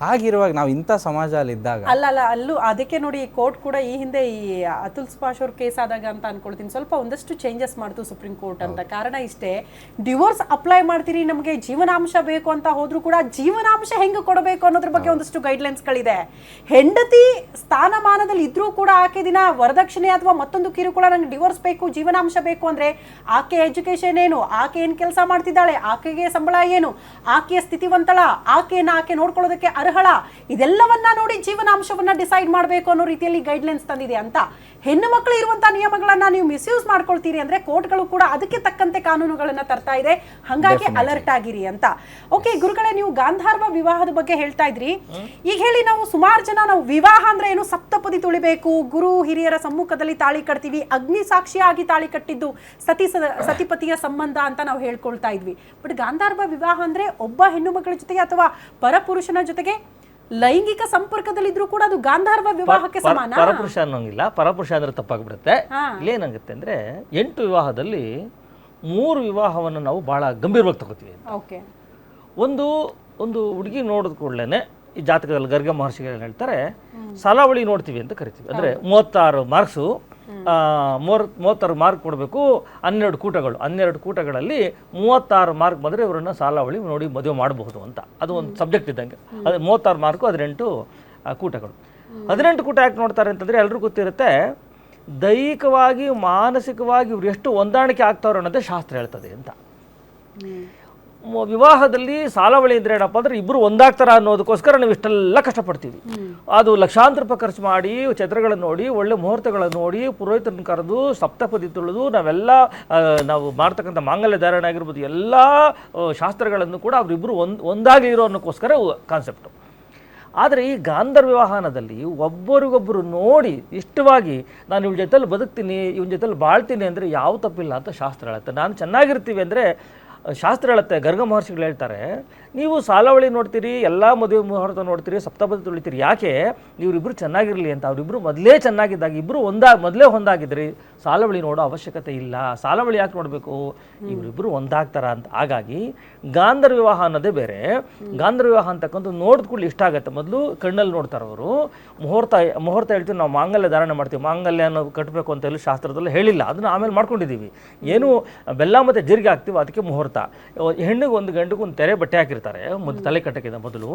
ಹಾಗಿರುವಾಗ ನಾವು ಇಂಥ ಸಮಾಜದಲ್ಲಿ ಇದ್ದಾಗ ಅಲ್ಲ ಅಲ್ಲ ಅಲ್ಲೂ ಅದಕ್ಕೆ ನೋಡಿ ಕೋರ್ಟ್ ಕೂಡ ಈ ಹಿಂದೆ ಈ ಅತುಲ್ ಸ್ಪಾಶ್ ಅವ್ರ ಕೇಸ್ ಆದಾಗ ಅಂತ ಅನ್ಕೊಳ್ತೀನಿ. ಸ್ವಲ್ಪ ಒಂದಷ್ಟು ಚೇಂಜಸ್ ಮಾಡ್ತು ಸುಪ್ರೀಂ ಕೋರ್ಟ್ ಅಂತ. ಕಾರಣ ಇಷ್ಟೇ ಡಿವೋರ್ಸ್ ಅಪ್ಲೈ ಮಾಡ್ತೀರಿ ನಮಗೆ ಜೀವನಾಂಶ ಬೇಕು ಅಂತ ಹೋದ್ರೂ ಕೂಡ ಜೀವನಾಂಶ ಹೆಂಗೆ ಕೊಡಬೇಕು ಅನ್ನೋದ್ರ ಬಗ್ಗೆ ಒಂದಷ್ಟು ಗೈಡ್ಲೈನ್ಸ್ಗಳಿದೆ ಹೆಂಡತಿ ಸ್ಥಾನಮಾನದಲ್ಲಿ ಇದ್ರೂ ಕೂಡ ಆಕೆ ದಿನ ವರದಕ್ಷಿಣೆ ಅಥವಾ ಮತ್ತೊಂದು ಕಿರುಕುಳ ನಂಗೆ ಡಿವೋರ್ಸ್ ಬೇಕು ಜೀವನಾಂಶ ಬೇಕು ಅಂದ್ರೆ ಆಕೆ ಎಜುಕೇಶನ್ ಏನು ಆಕೆ ಏನ್ ಕೆಲಸ ಮಾಡ್ತಿದ್ದಾಳೆ ಆಕೆಗೆ ಸಂಬಳ ಏನು ಆಕೆಯ ಸ್ಥಿತಿವಂತಳ ಆಕೆಯನ್ನು ಆಕೆ ನೋಡ್ಕೊಳ್ಳೋದಕ್ಕೆ ಅರ್ಹಳ ಇದೆಲ್ಲವನ್ನ ನೋಡಿ ಜೀವನಾಂಶವನ್ನ ಡಿಸೈಡ್ ಮಾಡಬೇಕು ಅನ್ನೋ ರೀತಿಯಲ್ಲಿ ಗೈಡ್ಲೈನ್ಸ್ ತಂದಿದೆ ಅಂತ ಹೆಣ್ಣು ಮಕ್ಕಳು ಇರುವಂತಹ ನಿಯಮಗಳನ್ನ ನೀವು ಮಿಸ್ಯೂಸ್ ಮಾಡ್ಕೊಳ್ತೀರಿ ಅಂದ್ರೆ ಕೋರ್ಟ್ಗಳು ಕೂಡ ಅದಕ್ಕೆ ತಕ್ಕಂತೆ ಕಾನೂನುಗಳನ್ನ ತರ್ತಾ ಇದೆ. ಹಂಗಾಗಿ ಅಲರ್ಟ್ ಆಗಿರಿ ಅಂತ. ಓಕೆ ಗುರುಗಳೇ ನೀವು ಗಾಂಧಾರ್ವ ವಿವಾಹದ ಬಗ್ಗೆ ಹೇಳ್ತಾ ಇದ್ರಿ. ಈಗ ಹೇಳಿ ನಾವು ಸುಮಾರು ಜನ ನಾವು ವಿವಾಹ ಅಂದ್ರೆ ಏನು? ಸಪ್ತಪದಿ ತುಳಿಬೇಕು ಗುರು ಹಿರಿಯರ ಸಮ್ಮುಖದಲ್ಲಿ ತಾಳಿ ಕಟ್ತೀವಿ ಅಗ್ನಿ ಸಾಕ್ಷಿಯಾಗಿ ತಾಳಿ ಕಟ್ಟಿದ್ದು ಸತಿ ಸತಿಪತಿಯ ಸಂಬಂಧ ಅಂತ ನಾವು ಹೇಳ್ಕೊಳ್ತಾ ಇದ್ವಿ. ಬಟ್ ಗಾಂಧಾರ್ವ ವಿವಾಹ ಅಂದ್ರೆ ಒಬ್ಬ ಹೆಣ್ಣು ಮಕ್ಕಳ ಜೊತೆಗೆ ಅಥವಾ ಪರಪುರುಷನ ಜೊತೆಗೆ? ಲೈಂಗಿಕ ಸಂಪರ್ಕದಲ್ಲಿದ್ರೂ ಕೂಡ ಅದು ಗಾಂಧಾರ್ವ ವಿವಾಹಕ್ಕೆ ಸಮಾನ? ಪರಪುರುಷ ಅನ್ನೋಂಗಿಲ್ಲ. ಪರಪುರುಷ ಅಂದ್ರೆ ತಪ್ಪಾಗ್ಬಿಡುತ್ತೆ. ಇಲ್ಲೇನಾಗುತ್ತೆ ಅಂದ್ರೆ ಎಂಟು ವಿವಾಹದಲ್ಲಿ ಮೂರು ವಿವಾಹವನ್ನು ನಾವು ಬಹಳ ಗಂಭೀರವಾಗಿ ತಗೋತೀವಿ ಓಕೆ. ಒಂದು ಒಂದು ಹುಡುಗಿ ನೋಡಿದ ಕೂಡಲೇ ಈ ಜಾತಕದಲ್ಲಿ ಗರ್ಗ ಮಹರ್ಷಿಗಳು ಹೇಳ್ತಾರೆ ಸಾಲಾವಳಿ ನೋಡ್ತೀವಿ ಅಂತ ಕರಿತೀವಿ. ಅಂದ್ರೆ ಮೂವತ್ತಾರು ಮಾರ್ಕ್ಸು ಮೂರ್ ಮೂವತ್ತಾರು ಮಾರ್ಕ್ ಕೊಡಬೇಕು. ಹನ್ನೆರಡು ಕೂಟಗಳು. ಹನ್ನೆರಡು ಕೂಟಗಳಲ್ಲಿ ಮೂವತ್ತಾರು ಮಾರ್ಕ್ ಬಂದರೆ ಇವರನ್ನು ಸಾಲಾವಳಿ ನೋಡಿ ಮದುವೆ ಮಾಡಬಹುದು ಅಂತ. ಅದು ಒಂದು ಸಬ್ಜೆಕ್ಟ್ ಇದ್ದಂಗೆ. ಅದು ಮೂವತ್ತಾರು ಮಾರ್ಕು ಹದಿನೆಂಟು ಕೂಟಗಳು. ಹದಿನೆಂಟು ಕೂಟ ಯಾಕೆ ನೋಡ್ತಾರೆ ಅಂತಂದರೆ ಎಲ್ಲರೂ ಗೊತ್ತಿರುತ್ತೆ ದೈಹಿಕವಾಗಿ ಮಾನಸಿಕವಾಗಿ ಇವರು ಎಷ್ಟು ಹೊಂದಾಣಿಕೆ ಆಗ್ತಾವ್ರೆ ಅನ್ನೋದೇ ಶಾಸ್ತ್ರ ಹೇಳ್ತದೆ ಅಂತ. ವಿವಾಹದಲ್ಲಿ ಸಾಲವಳಿ ಇದ್ರೆ ಏನಪ್ಪ ಅಂದ್ರೆ ಇಬ್ಬರು ಒಂದಾಗ್ತಾರ ಅನ್ನೋದಕ್ಕೋಸ್ಕರ ನಾವು ಇಷ್ಟೆಲ್ಲ ಕಷ್ಟಪಡ್ತೀವಿ. ಅದು ಲಕ್ಷಾಂತರ ರೂಪಾಯಿ ಖರ್ಚು ಮಾಡಿ ಛತ್ರಗಳನ್ನು ನೋಡಿ ಒಳ್ಳೆ ಮುಹೂರ್ತಗಳನ್ನು ನೋಡಿ ಪುರೋಹಿತರನ್ನು ಕರೆದು ಸಪ್ತಪದಿ ತುಳಿದು ನಾವೆಲ್ಲ ನಾವು ಮಾಡ್ತಕ್ಕಂಥ ಮಾಂಗಲ್ಯ ಧಾರಣೆ ಆಗಿರ್ಬೋದು ಎಲ್ಲ ಶಾಸ್ತ್ರಗಳನ್ನು ಕೂಡ ಅವರಿಬ್ಬರು ಒಂದು ಒಂದಾಗಿ ಇರೋ ಅನ್ನೋಕ್ಕೋಸ್ಕರ ಕಾನ್ಸೆಪ್ಟು ಆದರೆ ಈ ಗಾಂಧರ್ ವಿವಾಹನದಲ್ಲಿ ಒಬ್ಬರಿಗೊಬ್ಬರು ನೋಡಿ ಇಷ್ಟವಾಗಿ ನಾನು ಇವ್ನ ಜೊತೆಲಿ ಬದುಕ್ತೀನಿ ಇವನ ಜೊತೆಲಿ ಬಾಳ್ತೀನಿ ಅಂದರೆ ಯಾವ ತಪ್ಪಿಲ್ಲ ಅಂತ ಶಾಸ್ತ್ರ ಹೇಳುತ್ತೆ. ನಾನು ಚೆನ್ನಾಗಿರ್ತೀವಿ ಅಂದರೆ ಶಾಸ್ತ್ರ ಹೇಳುತ್ತೆ ಗರ್ಗ ಮಹರ್ಷಿಗಳು ಹೇಳ್ತಾರೆ ನೀವು ಸಾಲವಳಿ ನೋಡ್ತೀರಿ ಎಲ್ಲ ಮದುವೆ ಮುಹೂರ್ತ ನೋಡ್ತೀರಿ ಸಪ್ತಪದಿ ತುಳಿತೀರಿ ಯಾಕೆ? ಇವರಿಬ್ಬರು ಚೆನ್ನಾಗಿರಲಿ ಅಂತ. ಅವರಿಬ್ಬರು ಮೊದಲೇ ಚೆನ್ನಾಗಿದ್ದಾಗ ಇಬ್ಬರು ಒಂದಾ ಮೊದಲೇ ಹೊಂದಾಗಿದ್ರಿ ಸಾಲವಳಿ ನೋಡೋ ಅವಶ್ಯಕತೆ ಇಲ್ಲ. ಸಾಲವಳಿ ಯಾಕೆ ನೋಡಬೇಕು? ಇವರಿಬ್ಬರು ಒಂದಾಗ್ತಾರ ಅಂತ. ಹಾಗಾಗಿ ಗಾಂಧರ್ ವಿವಾಹ ಅನ್ನೋದೇ ಬೇರೆ. ಗಾಂಧರ್ ವಿವಾಹ ಅಂತಕ್ಕಂಥ ನೋಡಿದ ಕೂಡಲೇ ಇಷ್ಟ ಆಗುತ್ತೆ. ಮೊದಲು ಕಣ್ಣಲ್ಲಿ ನೋಡ್ತಾರೆ ಅವರು. ಮುಹೂರ್ತ ಮುಹೂರ್ತ ಹೇಳ್ತೀವಿ ನಾವು ಮಾಂಗಲ್ಯ ಧಾರಣೆ ಮಾಡ್ತೀವಿ. ಮಾಂಗಲ್ಯ ಅನ್ನೋದು ಕಟ್ಟಬೇಕು ಅಂತ ಹೇಳಿ ಶಾಸ್ತ್ರದಲ್ಲಿ ಹೇಳಿಲ್ಲ. ಅದನ್ನು ಆಮೇಲೆ ಮಾಡ್ಕೊಂಡಿದ್ದೀವಿ. ಏನು ಬೆಲ್ಲ ಮತ್ತು ಜೀರಿಗೆ ಹಾಕ್ತೀವಿ ಅದಕ್ಕೆ ಮುಹೂರ್ತ. ಹೆಣ್ಣಿಗೆ ಒಂದು ಗಂಡಿಗೆ ಒಂದು ತೆರೆ ಬಟ್ಟೆ ಹಾಕಿರ್ತಾರೆ ಮೊದಲು ತಲೆ ಕಟ್ಟಕ್ಕಿಂತ ಮೊದಲು.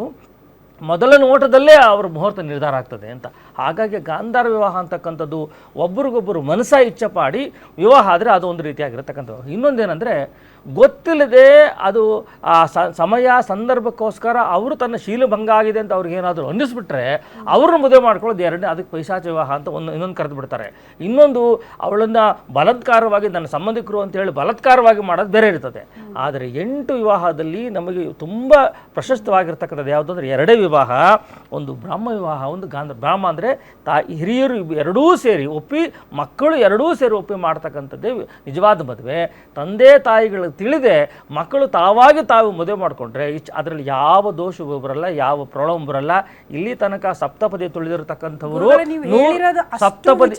ಮೊದಲ ನೋಟದಲ್ಲೇ ಅವ್ರ ಮುಹೂರ್ತ ನಿರ್ಧಾರ ಆಗ್ತದೆ ಅಂತ. ಹಾಗಾಗಿ ಗಾಂಧಾರ ವಿವಾಹ ಅಂತಕ್ಕಂಥದ್ದು ಒಬ್ರಿಗೊಬ್ಬರು ಮನಸ್ಸ ಇಚ್ಛಪಾಡಿ ವಿವಾಹ ಆದರೆ ಅದು ಒಂದು ರೀತಿಯಾಗಿರತಕ್ಕಂಥ ಇನ್ನೊಂದೇನೆಂದರೆ ಗೊತ್ತಿಲ್ಲದೆ ಅದು ಆ ಸಮಯ ಸಂದರ್ಭಕ್ಕೋಸ್ಕರ ಅವರು ತನ್ನ ಶೀಲಭಂಗ ಆಗಿದೆ ಅಂತ ಅವ್ರಿಗೇನಾದರೂ ಅನ್ನಿಸ್ಬಿಟ್ರೆ ಅವ್ರನ್ನ ಮದುವೆ ಮಾಡ್ಕೊಳ್ಳೋದು ಎರಡನೇ, ಅದಕ್ಕೆ ಪೈಶಾಚ ವಿವಾಹ ಅಂತ ಒಂದು ಇನ್ನೊಂದು ಕರೆದು ಬಿಡ್ತಾರೆ. ಇನ್ನೊಂದು ಅವಳನ್ನ ಬಲತ್ಕಾರವಾಗಿ, ನನ್ನ ಸಂಬಂಧಿಕರು ಅಂತ ಹೇಳಿ ಬಲಾತ್ಕಾರವಾಗಿ ಮಾಡೋದು ಬೇರೆ ಇರ್ತದೆ. ಆದರೆ ಎಂಟು ವಿವಾಹದಲ್ಲಿ ನಮಗೆ ತುಂಬ ಪ್ರಶಸ್ತವಾಗಿರ್ತಕ್ಕಂಥದ್ದು ಯಾವುದು ಅಂದರೆ ಎರಡೇ ವಿವಾಹ, ಒಂದು ಬ್ರಾಹ್ಮ ವಿವಾಹ, ಒಂದು ಗಾಂಧ, ಬ್ರಾಹ್ಮ ಅಂದರೆ ತಾ, ಹಿರಿಯರು ಎರಡೂ ಸೇರಿ ಒಪ್ಪಿ, ಮಕ್ಕಳು ಎರಡೂ ಸೇರಿ ಒಪ್ಪಿ ಮಾಡ್ತಕ್ಕಂಥದ್ದೇ ನಿಜವಾದ ಮದುವೆ. ತಂದೆ ತಾಯಿಗಳು ತಿಳಿದೆ ಮಕ್ಕಳು ತಾವಾಗಿ ತಾವು ಮದುವೆ ಮಾಡಿಕೊಂಡ್ರೆ ಇಚ್ ಅದರಲ್ಲಿ ಯಾವ ದೋಷವೂ ಬರಲ್ಲ ಯಾವ ಪ್ರಾಬ್ಲಮ್ ಬರಲ್ಲ. ಇಲ್ಲಿ ತನಕ ಸಪ್ತಪದಿ ತುಳಿದಿರತಕ್ಕಂಥವರು ಗುರುಗಳೇ, ನೀವು ನೂರ್- ಹೇಳಿರೋದು ಅಷ್ಟು ಸಪ್ತಪದಿ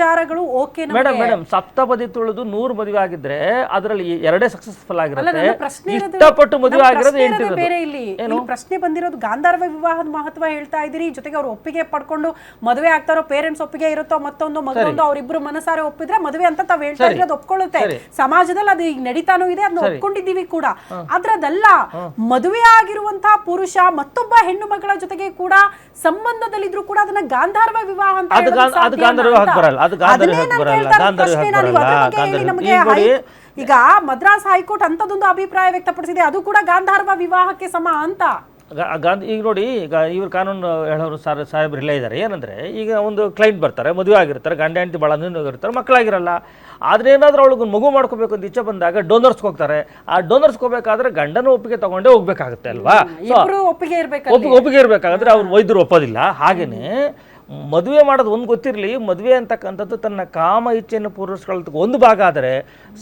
ಓಕೆ ಮೇಡಮ್ ಮೇಡಮ್ ಸಪ್ತಪದಿ ತುಳಿದು ನೂರು ಮದುವೆ ಆಗಿದ್ರೆ ಅದರಲ್ಲಿ ಎರಡೇ ಸಕ್ಸಸ್ಫುಲ್ ಆಗಿರುತ್ತೆ. ಇಷ್ಟಪಟ್ಟು ಮದುವೆ ಆಗಿರೋದು ಪ್ರಶ್ನೆ ಬಂದಿರೋದು ಗಾಂಧಾರ್ವ ವಿವಾಹದ ಮಹತ್ವ ಹೇಳ್ತಾ ಇದ್ದೀರಿ. ಜೊತೆಗೆ ಅವ್ರು ಒಪ್ಪಿಗೆ ಪಡ್ಕೊಂಡು ಮದುವೆ ಆಗ್ತಾರೋ ಪೇರೆಂಟ್ಸ್ ಒಪ್ಪಿಗೆ ಇರುತ್ತೋ ಮತ್ತೊಂದು ಮಗನೊಂದು ಅವ್ರಿಬ್ರು ಮನಸಾರೆ ಒಪ್ಪಿದ್ರೆ ಮದುವೆ ಅಂತ ತಾವ್ ಹೇಳ್ತಾ ಇರೋದು ಒಪ್ಕೊಳ್ಳುತ್ತೆ. ಸಮಾಜದಲ್ಲಿ ಅದು ಈಗ ನಡೀತಾನೂ ಇದೆ ಅದನ್ನ ಒಪ್ಕೊಂಡಿದ್ದೀವಿ ಕೂಡ. ಆದ್ರೆ ಅದಲ್ಲ ಮದುವೆ ಆಗಿರುವಂತಹ ಪುರುಷ ಮತ್ತೊಬ್ಬ ಹೆಣ್ಣು ಮಗಳ ಜೊತೆಗೆ ಕೂಡ ಸಂಬಂಧದಲ್ಲಿದ್ರು ಕೂಡ ಅದನ್ನ ಗಾಂಧಾರ್ವ ವಿವಾಹ ಅಂತ ಈಗ ಮದ್ರಾಸ್ ಹೈಕೋರ್ಟ್ ಅಂತದೊಂದು ಅಭಿಪ್ರಾಯ ವ್ಯಕ್ತಪಡಿಸಿದೆ ಅದು ಕೂಡ ಗಾಂಧಾರ್ವ ವಿವಾಹಕ್ಕೆ ಸಮ ಅಂತ. ಗಾಂಧಿ ಈಗ ನೋಡಿ ಈಗ ಇವ್ರು ಕಾನೂನು ಹೇಳೋರು ಸಾರ್ ಸಾಹೇಬ್ರು ಇಲ್ಲೇ ಇದ್ದಾರೆ. ಏನಂದರೆ ಈಗ ಒಂದು ಕ್ಲೈಂಟ್ ಬರ್ತಾರೆ ಮದುವೆ ಆಗಿರ್ತಾರೆ ಗಂಡ ಹೆಂಡತಿ ಭಾಳ ಇರ್ತಾರೆ ಮಕ್ಕಳಾಗಿರಲ್ಲ. ಆದರೆ ಏನಾದರೂ ಅವಳಿಗೊಂದು ಮಗು ಮಾಡ್ಕೋಬೇಕು ಅಂತ ಇಚ್ಛೆ ಬಂದಾಗ ಡೋನರ್ಸ್ಗೆ ಹೋಗ್ತಾರೆ. ಆ ಡೋನರ್ಸ್ಗೆ ಹೋಗ್ಬೇಕಾದ್ರೆ ಗಂಡನ ಒಪ್ಪಿಗೆ ತಗೊಂಡೇ ಹೋಗ್ಬೇಕಾಗುತ್ತೆ ಅಲ್ವಾ? ಒಪ್ಪಿಗೆ ಇರಬೇಕು ಒಪ್ಪಿಗೆ ಒಪ್ಪಿಗೆ ಇರಬೇಕಾದ್ರೆ ಅವ್ರು ವೈದ್ಯರು ಒಪ್ಪೋದಿಲ್ಲ. ಹಾಗೇನೆ ಮದುವೆ ಮಾಡೋದು ಒಂದು ಗೊತ್ತಿರಲಿ, ಮದುವೆ ಅಂತಕ್ಕಂಥದ್ದು ತನ್ನ ಕಾಮ ಇಚ್ಛೆಯನ್ನು ಪೂರೈಸ್ಕೊಳ್ಳೋದಕ್ಕೆ ಒಂದು ಭಾಗ ಆದರೆ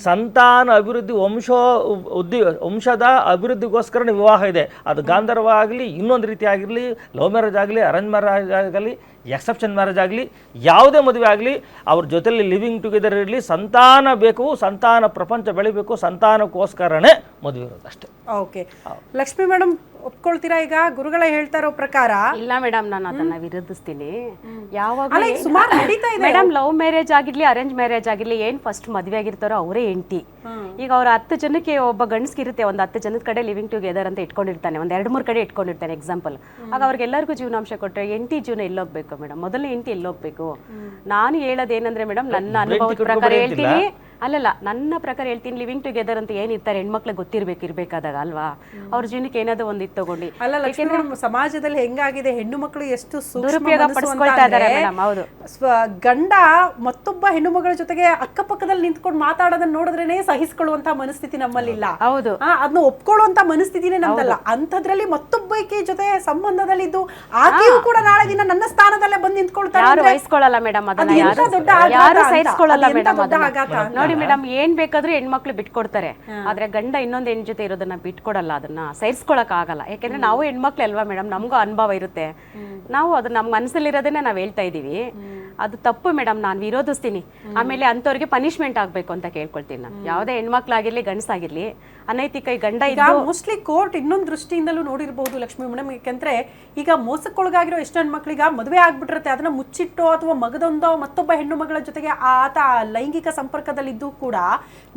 ಸಂತಾನ ಅಭಿವೃದ್ಧಿ ವಂಶ ಉದ್ದಿ, ವಂಶದ ಅಭಿವೃದ್ಧಿಗೋಸ್ಕರ ವಿವಾಹ ಇದೆ. ಅದು ಗಾಂಧರ್ವ ಆಗಲಿ, ಇನ್ನೊಂದು ರೀತಿ ಆಗಿರಲಿ ಲವ್ ಮ್ಯಾರೇಜ್ ಆಗಲಿ ಅರೇಂಜ್ ಮ್ಯಾರೇಜ್ ಆಗಲಿ ಎಕ್ಸೆಪ್ಷನ್ ಮ್ಯಾರೇಜ್ ಆಗಲಿ ಯಾವುದೇ ಮದುವೆ ಆಗಲಿ ಅವ್ರ ಜೊತೆಲಿ ಲಿವಿಂಗ್ ಟುಗೆದರ್ ಇರಲಿ ಸಂತಾನ ಬೇಕು ಸಂತಾನ ಪ್ರಪಂಚ ಬೆಳಿಬೇಕು ಸಂತಾನಕ್ಕೋಸ್ಕರನೇ ಮದುವೆ ಇರೋದು ಅಷ್ಟೇ. ಓಕೆ ಲಕ್ಷ್ಮಿ ಮೇಡಮ್ ಒಪ್ಕೊಳ್ತೀರಾ ಈಗ? ಗುರುಗಳೇ ಹೇಳ್ತಾ ಇರೋ ಪ್ರಕಾರ. ಇಲ್ಲ ಮೇಡಮ್ ನಾನು ಅದನ್ನ ವಿರೋಧಿಸ್ತೀನಿ. ಯಾವಾಗ ಸುಮಾರು ನಡೀತಾ ಇದೆ. ಮೇಡಮ್ ಲವ್ ಮ್ಯಾರೇಜ್ ಆಗಿರ್ಲಿ ಅರೇಂಜ್ ಮ್ಯಾರೇಜ್ ಆಗಿರ್ಲಿ ಏನ್ ಫಸ್ಟ್ ಮದ್ವೆ ಆಗಿರ್ತಾರೋ ಅವರೇ ಹೆಂಡತಿ. ಈಗ ಅವ್ರ ಹತ್ತು ಜನಕ್ಕೆ ಒಬ್ಬ ಗಂಡಸ್ಗಿರುತ್ತೆ ಒಂದು ಹತ್ತು ಜನದ ಕಡೆ ಲಿವಿಂಗ್ ಟುಗೆದರ್ ಅಂತ ಇಟ್ಕೊಂಡಿರ್ತಾನೆ ಒಂದ್ ಎರಡು ಮೂರು ಕಡೆ ಇಟ್ಕೊಂಡಿರ್ತಾನೆ ಎಕ್ಸಾಂಪಲ್ ಆಗ ಅವ್ರಿಗೆಲ್ಲರಿಗೂ ಜೀವನಾಂಶ ಕೊಟ್ಟರೆ ಎಂಟಿ ಜೀವನ ಎಲ್ಲೋಗ್ಬೇಕು? ಮೇಡಮ್ ಮೊದಲನೇ ಎಂಟಿ ಎಲ್ಲೋಗ್ಬೇಕು ನಾನು ಹೇಳೋದೇನಂದ್ರೆ ಮೇಡಮ್ ನನ್ನ ಅನುಭವದ ಪ್ರಕಾರ ಹೇಳ್ತೀನಿ ಅಲ್ಲಲ್ಲ ನನ್ನ ಪ್ರಕಾರ ಹೇಳ್ತೀನಿ ಲಿವಿಂಗ್ ಟುಗೆದರ್ ಅಂತ ಏನಿರ್ತಾರೆ ಹೆಣ್ಮಕ್ಳಿಗೆ ಗೊತ್ತಿರ್ಬೇಕು ಇರ್ಬೇಕಾದಾಗ ಅಲ್ವಾ? ಅವ್ರ ಜೀವನಕ್ಕೆ ಏನಾದ್ರು ಒಂದ್ ಇದು ತಗೊಂಡು. ಅಲ್ಲ ಸಮಾಜದಲ್ಲಿ ಹೆಂಗಾಗಿದೆ? ಹೆಣ್ಣು ಮಕ್ಕಳು ಎಷ್ಟು ಹೌದು. ಗಂಡ ಮತ್ತೊಬ್ಬ ಹೆಣ್ಣು ಮಗಳ ಜೊತೆಗೆ ಅಕ್ಕಪಕ್ಕದಲ್ಲಿ ನಿಂತ್ಕೊಂಡು ಮಾತಾಡೋದನ್ನ ನೋಡಿದ್ರೇನೆ ಸಹಿಸ್ಕೊಳ್ಳುವಂತ ಮನಸ್ಥಿತಿ ನಮ್ಮಲ್ಲಿ ಇಲ್ಲ ಹೌದು ಅದನ್ನ ಒಪ್ಕೊಳ್ಳುವಂತ ಮನಸ್ಥಿತಿನೇ ನಮ್ದಲ್ಲ. ಅಂತದ್ರಲ್ಲಿ ಮತ್ತೊಬ್ಬಕಿ ಜೊತೆ ಸಂಬಂಧದಲ್ಲಿದ್ದು ಆಕೆಯೂ ಕೂಡ ನಾಳೆ ದಿನ ನನ್ನ ಸ್ಥಾನದಲ್ಲೇ ಬಂದು ನಿಂತ್ಕೊಳ್ತಾರೆ ಯಾರು ವಹಿಸ್ಕೊಳ್ಳಲ್ಲ ಮೇಡಮ್ ಅದನ್ನ ಯಾರು ದೊಡ್ಡ ಆಘಾತ ನೋಡಿ ಮೇಡಮ್ ಏನ್ ಬೇಕಾದ್ರೂ ಹೆಣ್ಮಕ್ಳು ಬಿಟ್ಕೊಡ್ತಾರೆ. ಆದ್ರೆ ಗಂಡ ಇನ್ನೊಂದ್ ಹೆಣ್ ಜೊತೆ ಇರೋದನ್ನ ಬಿಟ್ಕೊಡಲ್ಲ ಅದನ್ನ ಸೇರ್ಸ್ಕೊಳಕ್ ಆಗಲ್ಲ ಯಾಕಂದ್ರೆ ನಾವು ಹೆಣ್ಮಕ್ಳು ಅಲ್ವಾ ಮೇಡಮ್ ನಮ್ಗೂ ಅನುಭವ ಇರುತ್ತೆ. ನಾವು ಅದು ನಮ್ ಮನಸ್ಸಲ್ಲಿರೋದನ್ನೇ ನಾವ್ ಹೇಳ್ತಾ ಇದೀವಿ ಅದು ತಪ್ಪು ಮೇಡಮ್ ನಾನು ವಿರೋಧಿಸ್ತೀನಿ. ಆಮೇಲೆ ಅಂತವ್ರಿಗೆ ಪನಿಷ್ಮೆಂಟ್ ಆಗ್ಬೇಕು ಅಂತ ಕೇಳ್ಕೊಳ್ತೀನಿ ನಾನು. ಯಾವುದೇ ಹೆಣ್ಮಕ್ಳಾಗಿರ್ಲಿ ಗಂಡಸಾಗಿರ್ಲಿ ಅನೈತಿಕ ಈ ಗಂಡ ಈಗ ಇದ್ದು ಮೋಸ್ಟ್ಲಿ ಕೋರ್ಟ್ ಇನ್ನೊಂದು ದೃಷ್ಟಿಯಿಂದಲೂ ನೋಡಿರ್ಬೋದು ಲಕ್ಷ್ಮೀ ಮೇಡಮ್. ಯಾಕಂದ್ರೆ ಈಗ ಮೋಸಕ್ಕೊಳಗಾಗಿರೋ ಎಷ್ಟೊಂದು ಮಕ್ಕಳಿಗೆ ಮದುವೆ ಆಗ್ಬಿಟ್ಟಿರುತ್ತೆ. ಅದನ್ನ ಮುಚ್ಚಿಟ್ಟೋ ಅಥವಾ ಮಗದೊಂದೋ ಮತ್ತೊಬ್ಬ ಹೆಣ್ಣು ಮಗಳ ಜೊತೆಗೆ ಆತ ಲೈಂಗಿಕ ಸಂಪರ್ಕದಲ್ಲಿದ್ದು ಕೂಡ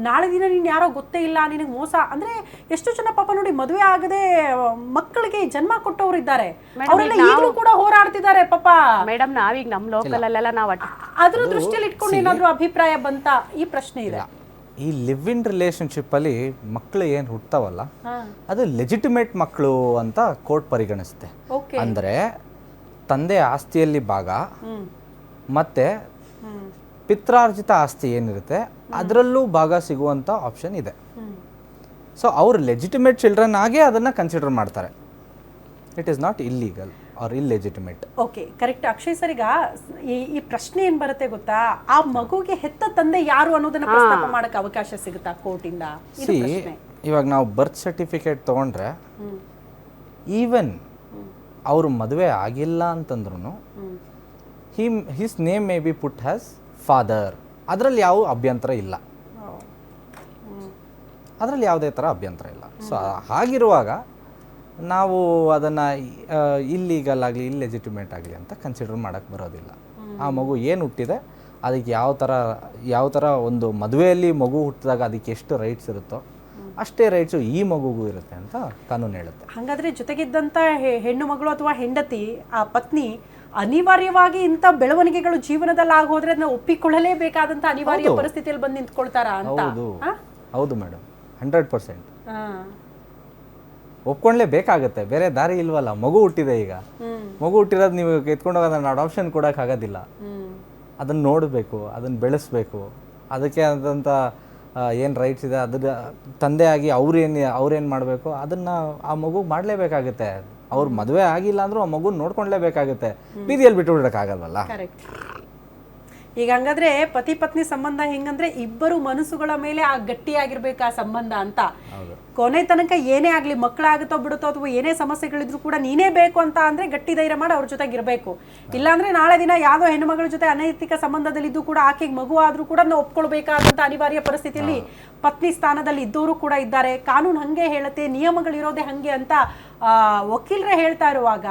ನಾಳೆ ದಿನ ನೀನ್ ಯಾರೋ ಗೊತ್ತೇ ಇಲ್ಲ ನಿನಗೆ ಮೋಸ. ಅಂದ್ರೆ ಎಷ್ಟು ಜನ ಪಾಪ ನೋಡಿ ಮದುವೆ ಆಗದೆ ಮಕ್ಕಳಿಗೆ ಜನ್ಮ ಕೊಟ್ಟವರು ಇದ್ದಾರೆ. ಅವರೆಲ್ಲ ಈಗಲೂ ಕೂಡ ಹೋರಾಡ್ತಿದ್ದಾರೆ ಪಾಪ. ಮೇಡಮ್ ನಾವೀಗ ನಮ್ ಲೋಕಲ್ ಅಲ್ಲೆಲ್ಲ ನಾವು ಅದ್ರ ದೃಷ್ಟಿಯಲ್ಲಿ ಇಟ್ಕೊಂಡು ಏನಾದ್ರೂ ಅಭಿಪ್ರಾಯ ಬಂತ? ಈ ಪ್ರಶ್ನೆ ಇದೆ. ಈ ಲಿವ್ ಇನ್ ರಿಲೇಶನ್ಶಿಪ್ಪಲ್ಲಿ ಮಕ್ಕಳು ಏನು ಹುಟ್ಟತಾವಲ್ಲ ಅದು ಲೆಜಿಟಿಮೇಟ್ ಮಕ್ಕಳು ಅಂತ ಕೋರ್ಟ್ ಪರಿಗಣಿಸುತ್ತೆ. ಅಂದ್ರೆ ಅಂದರೆ ತಂದೆ ಆಸ್ತಿಯಲ್ಲಿ ಭಾಗ ಮತ್ತೆ ಪಿತ್ರಾರ್ಜಿತ ಆಸ್ತಿ ಏನಿರುತ್ತೆ ಅದರಲ್ಲೂ ಭಾಗ ಸಿಗುವಂಥ ಆಪ್ಷನ್ ಇದೆ. ಸೊ ಅವ್ರು ಲೆಜಿಟಿಮೇಟ್ ಚಿಲ್ಡ್ರನ್ ಆಗೇ ಅದನ್ನು ಕನ್ಸಿಡರ್ ಮಾಡ್ತಾರೆ. It is not illegal or illegitimate okay correct Akshay sir ಈಗ ಈ ಪ್ರಶ್ನೆ ಏನ್ ಬರುತ್ತೆ ಗೊತ್ತಾ? ಆ ಮಗುಗೆ ಹೆತ್ತ ತಂದೆ ಯಾರು ಅನ್ನೋದನ್ನ ಪ್ರಸ್ತಾಪ ಮಾಡಕ್ ಅವಕಾಶ ಸಿಗುತ್ತಾ ಕೋರ್ಟಿಂದ? ಇಂದ ಸಿ ಇವಾಗ ನಾವು ಬರ್ತ್ ಸರ್ಟಿಫಿಕೇಟ್ ತಗೊಂಡ್ರೆ ಈವನ್ ಅವರು ಮದುವೆ ಆಗಿಲ್ಲ ಅಂತಂದ್ರೂ him. His name may be put has father ಅದರಲ್ಲಿ ಯಾವ ಅಭ್ಯಂತರ ಇಲ್ಲ. ಅದರಲ್ಲಿ ಯಾವುದೇ ಥರ ಅಭ್ಯಂತರ ಇಲ್ಲ. ಸೊ ಹಾಗಿರುವಾಗ ನಾವು ಅದನ್ನು ಇಲ್ಲೀಗಲ್ ಆಗಲಿ ಇಲ್ಲೆಜಿಟಿಮೇಟ್ ಆಗಲಿ ಅಂತ ಕನ್ಸಿಡರ್ ಮಾಡೋಕ್ಕೆ ಬರೋದಿಲ್ಲ. ಆ ಮಗು ಏನು ಹುಟ್ಟಿದೆ ಅದಕ್ಕೆ ಯಾವ ಥರ ಯಾವ ಥರ ಒಂದು ಮದುವೆಯಲ್ಲಿ ಮಗು ಹುಟ್ಟಿದಾಗ ಅದಕ್ಕೆ ಎಷ್ಟು ರೈಟ್ಸ್ ಇರುತ್ತೋ ಅಷ್ಟೇ ರೈಟ್ಸು ಈ ಮಗುಗೂ ಇರುತ್ತೆ ಅಂತ ಕಾನೂನು ಹೇಳುತ್ತೆ. ಹಾಗಾದರೆ ಜೊತೆಗಿದ್ದಂಥ ಹೆಣ್ಣು ಮಗಳು ಅಥವಾ ಹೆಂಡತಿ ಆ ಪತ್ನಿ ಅನಿವಾರ್ಯವಾಗಿ ಇಂಥ ಬೆಳವಣಿಗೆಗಳು ಜೀವನದಲ್ಲಿ ಆಗೋದ್ರೆ ಅದನ್ನ ಒಪ್ಪಿಕೊಳ್ಳಲೇಬೇಕಾದಂತ ಅನಿವಾರ್ಯ. ಪರಿಸ್ಥಿತಿಯಲ್ಲಿ ಬಂದು ನಿಂತ್ಕೊಳ್ತಾರ ಅಂತ? ಹೌದು? ಹೌದು ಮೇಡಮ್ ಹಂಡ್ರೆಡ್ ಪರ್ಸೆಂಟ್ ಆ. ಒಪ್ಕೊಂಡ್ಲೇ ಬೇರೆ ದಾರಿ ಇಲ್ವಲ್ಲ ಮಗು ಹುಟ್ಟಿದೆ ಈಗ. ಮಗು ಹುಟ್ಟಿರೋದು ನೀವು ಎತ್ಕೊಂಡೋಗಿ ಅದನ್ನು ಅಡಾಪ್ಷನ್ ಕೊಡೋಕ್ಕಾಗೋದಿಲ್ಲ. ಅದನ್ನು ನೋಡಬೇಕು ಅದನ್ನು ಬೆಳೆಸ್ಬೇಕು. ಅದಕ್ಕೆ ಆದಂಥ ಏನು ರೈಟ್ಸ್ ಇದೆ ಅದ್ರ ತಂದೆ ಆಗಿ ಅವ್ರೇನು ಅವ್ರೇನು ಮಾಡಬೇಕು ಅದನ್ನು ಆ ಮಗು ಮಾಡಲೇಬೇಕಾಗುತ್ತೆ. ಅವ್ರ ಮದುವೆ ಆಗಿಲ್ಲ ಅಂದ್ರೂ ಆ ಮಗು ನೋಡ್ಕೊಳ್ಲೇಬೇಕಾಗುತ್ತೆ ಬೀದಿಯಲ್ಲಿ ಬಿಟ್ಟು ಬಿಡೋಕ್ಕಾಗಲ್ವಲ್ಲ? ಈಗ ಹಂಗಾದ್ರೆ ಪತಿ ಪತ್ನಿ ಸಂಬಂಧ ಹೆಂಗಂದ್ರೆ ಇಬ್ಬರು ಮನಸ್ಸುಗಳ ಮೇಲೆ ಆ ಗಟ್ಟಿಯಾಗಿರ್ಬೇಕು ಆ ಸಂಬಂಧ ಅಂತ. ಕೊನೆ ತನಕ ಏನೇ ಆಗಲಿ ಮಕ್ಕಳಾಗುತ್ತೋ ಬಿಡುತ್ತೋ ಅಥವಾ ಏನೇ ಸಮಸ್ಯೆಗಳಿದ್ರು ಕೂಡ ನೀನೇ ಬೇಕು ಅಂತ ಅಂದ್ರೆ ಗಟ್ಟಿ ಧೈರ್ಯ ಮಾಡಿ ಅವ್ರ ಜೊತೆಗೆ ಇರಬೇಕು. ಇಲ್ಲಾಂದ್ರೆ ನಾಳೆ ದಿನ ಯಾವ್ದೋ ಹೆಣ್ಣುಮಗಳ ಜೊತೆ ಅನೈತಿಕ ಸಂಬಂಧದಲ್ಲಿದ್ದು ಕೂಡ ಆಕೆಗೆ ಮಗು ಆದ್ರೂ ಕೂಡ ನಾವು ಒಪ್ಕೊಳ್ಬೇಕಾದಂತ ಅನಿವಾರ್ಯ ಪರಿಸ್ಥಿತಿಯಲ್ಲಿ ಪತ್ನಿ ಸ್ಥಾನದಲ್ಲಿ ಇದ್ದವರು ಕೂಡ ಇದ್ದಾರೆ. ಕಾನೂನು ಹಂಗೆ ಹೇಳುತ್ತೆ ನಿಯಮಗಳಿರೋದೇ ಹಂಗೆ ಅಂತ ಆ, ವಕೀಲರೇ ಹೇಳ್ತಾ ಇರುವಾಗ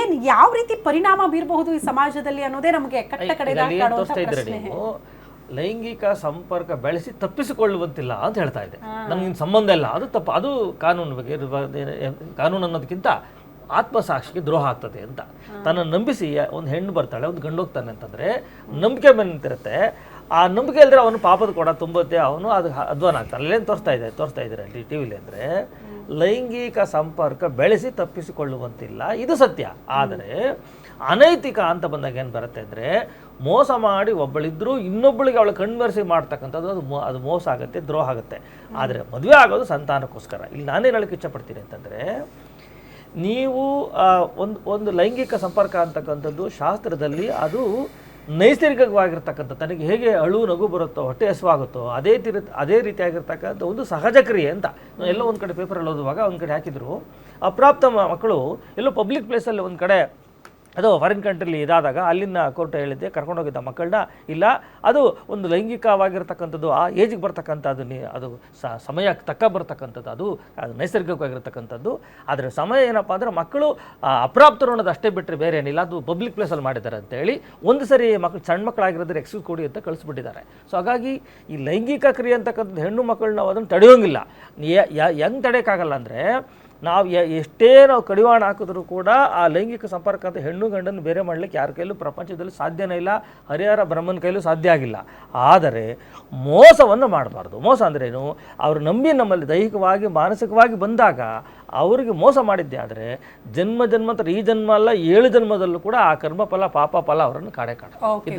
ಏನ್ ಯಾವ ರೀತಿ ಪರಿಣಾಮ ಬೀರಬಹುದು ಈ ಸಮಾಜದಲ್ಲಿ ಅನ್ನೋದೇ ನಮಗೆ ಕಟ್ಟ ಕಡೆ ಲೈಂಗಿಕ ಸಂಪರ್ಕ ಬೆಳೆಸಿ ತಪ್ಪಿಸಿಕೊಳ್ಳುವಂತಿಲ್ಲ ಅಂತ ಹೇಳ್ತಾ ಇದೆ. ನಮ್ಗೆ ಸಂಬಂಧ ಇಲ್ಲ. ಅದು ತಪ್ಪು. ಅದು ಕಾನೂನು ಬಗ್ಗೆ ಕಾನೂನು ಅನ್ನೋದಕ್ಕಿಂತ ಆತ್ಮಸಾಕ್ಷಿಗೆ ದ್ರೋಹ ಆಗ್ತದೆ ಅಂತ. ತನ್ನ ನಂಬಿಸಿ ಒಂದು ಹೆಣ್ಣು ಬರ್ತಾಳೆ ಒಂದು ಗಂಡು ಹೋಗ್ತಾನೆ ಅಂತಂದ್ರೆ ನಂಬಿಕೆ ಮೇಲೆ ನಿಂತಿರುತ್ತೆ. ಆ ನಂಬಿಕೆ ಇಲ್ಲದ್ರೆ ಅವನು ಪಾಪದ ಕೊಡ ತುಂಬುತ್ತೆ, ಅವನು ಅದು ಅಧ್ವಾನ ಆಗ್ತಾನೆ. ಅಲ್ಲೇನು ತೋರಿಸ್ತಾ ಇದೆ ತೋರಿಸ್ತಾ ಇದ್ದಾರೆ ಅಲ್ಲಿ ಟಿ ವಿಲಿ ಅಂದರೆ, ಲೈಂಗಿಕ ಸಂಪರ್ಕ ಬೆಳೆಸಿ ತಪ್ಪಿಸಿಕೊಳ್ಳುವಂತಿಲ್ಲ. ಇದು ಸತ್ಯ. ಆದರೆ ಅನೈತಿಕ ಅಂತ ಬಂದಾಗ ಏನು ಬರುತ್ತೆ ಅಂದರೆ, ಮೋಸ ಮಾಡಿ ಒಬ್ಬಳಿದ್ರೂ ಇನ್ನೊಬ್ಬಳಿಗೆ ಅವಳು ಕಣ್ಮರೆಸಿ ಮಾಡ್ತಕ್ಕಂಥದ್ದು ಅದು ಮೋ ಅದು ಮೋಸ ಆಗುತ್ತೆ, ದ್ರೋಹ ಆಗುತ್ತೆ. ಆದರೆ ಮದುವೆ ಆಗೋದು ಸಂತಾನಕ್ಕೋಸ್ಕರ. ಇಲ್ಲಿ ನಾನೇನು ಹೇಳಕ್ಕೆ ಇಷ್ಟಪಡ್ತೀನಿ ಅಂತಂದರೆ, ನೀವು ಒಂದು ಒಂದು ಲೈಂಗಿಕ ಸಂಪರ್ಕ ಅಂತಕ್ಕಂಥದ್ದು ಶಾಸ್ತ್ರದಲ್ಲಿ ಅದು ನೈಸರ್ಗಿಕವಾಗಿರ್ತಕ್ಕಂಥ ತನಗೆ ಹೇಗೆ ಅಳು ನಗು ಬರುತ್ತೋ ಹೊಟ್ಟೆ ಹಸುವಾಗುತ್ತೋ ಅದೇ ರೀತಿ ಅದೇ ರೀತಿಯಾಗಿರ್ತಕ್ಕಂಥ ಒಂದು ಸಹಜ ಕ್ರಿಯೆ ಅಂತ ಎಲ್ಲೋ ಒಂದು ಕಡೆ ಪೇಪರಲ್ಲಿ ಓದುವಾಗ ಒಂದು ಕಡೆ ಹಾಕಿದ್ರು. ಅಪ್ರಾಪ್ತ ಮಕ್ಕಳು ಎಲ್ಲೋ ಪಬ್ಲಿಕ್ ಪ್ಲೇಸಲ್ಲಿ ಒಂದು ಕಡೆ ಅದು ಫಾರಿನ್ ಕಂಟ್ರಿಲಿ ಇದಾದಾಗ ಅಲ್ಲಿನ ಕೋರ್ಟ್ ಹೇಳಿದ್ದೆ ಕರ್ಕೊಂಡೋಗಿದ್ದ ಮಕ್ಕಳನ್ನ. ಇಲ್ಲ, ಅದು ಒಂದು ಲೈಂಗಿಕವಾಗಿರ್ತಕ್ಕಂಥದ್ದು, ಆ ಏಜಿಗೆ ಬರ್ತಕ್ಕಂಥದ್ದು ನೀ ಅದು ಸಮಯಕ್ಕೆ ತಕ್ಕ ಬರ್ತಕ್ಕಂಥದ್ದು, ಅದು ಅದು ನೈಸರ್ಗಿಕವಾಗಿರ್ತಕ್ಕಂಥದ್ದು. ಆದರೆ ಸಮಯ ಏನಪ್ಪ ಅಂದರೆ ಮಕ್ಕಳು ಅಪ್ರಾಪ್ತರು ಅನ್ನೋದು ಅಷ್ಟೇ ಬಿಟ್ಟರೆ ಬೇರೆ ಏನಿಲ್ಲ. ಅದು ಪಬ್ಲಿಕ್ ಪ್ಲೇಸಲ್ಲಿ ಮಾಡಿದ್ದಾರೆ ಅಂತೇಳಿ ಒಂದು ಸರಿ ಮಕ್ಳು, ಸಣ್ಣ ಮಕ್ಕಳಾಗಿರೋದ್ರೆ ಎಕ್ಸ್ಕ್ಯೂಸ್ ಕೊಡಿ ಅಂತ ಕಳಿಸ್ಬಿಟ್ಟಿದ್ದಾರೆ. ಸೊ ಹಾಗಾಗಿ ಈ ಲೈಂಗಿಕ ಕ್ರಿಯೆ ಅಂತಕ್ಕಂಥದ್ದು ಹೆಣ್ಣು ಮಕ್ಕಳನ್ನ ಅದನ್ನು ತಡೆಯೋಂಗಿಲ್ಲ. ಹೆಂಗೆ ತಡೆಯೋಕ್ಕಾಗಲ್ಲ ಅಂದರೆ ನಾವು ಎಷ್ಟೇ ನಾವು ಕಡಿವಾಣ ಹಾಕಿದ್ರು ಕೂಡ ಆ ಲೈಂಗಿಕ ಸಂಪರ್ಕ ಅಂತ ಹೆಣ್ಣು ಗಂಡನ್ನು ಬೇರೆ ಮಾಡಲಿಕ್ಕೆ ಯಾರ ಕೈಲೂ ಪ್ರಪಂಚದಲ್ಲಿ ಸಾಧ್ಯನೇ ಇಲ್ಲ, ಹರಿಹರ ಬ್ರಹ್ಮನ ಕೈಲೂ ಸಾಧ್ಯ ಆಗಿಲ್ಲ. ಆದರೆ ಮೋಸವನ್ನು ಮಾಡಬಾರ್ದು. ಮೋಸ ಅಂದ್ರೇನು ಅವರು ನಂಬಿ ನಮ್ಮಲ್ಲಿ ದೈಹಿಕವಾಗಿ, ಮಾನಸಿಕವಾಗಿ ಬಂದಾಗ ಅವರಿಗೆ ಮೋಸ ಮಾಡಿದ್ದೆ ಆದರೆ ಜನ್ಮ ಜನ್ಮಾಂತರ ಈ ಜನ್ಮ ಅಲ್ಲ, ಏಳು ಜನ್ಮದಲ್ಲೂ ಕೂಡ ಆ ಕರ್ಮಫಲ ಪಾಪ ಫಲ ಅವರನ್ನು ಕಾಡೆ ಕಾಡ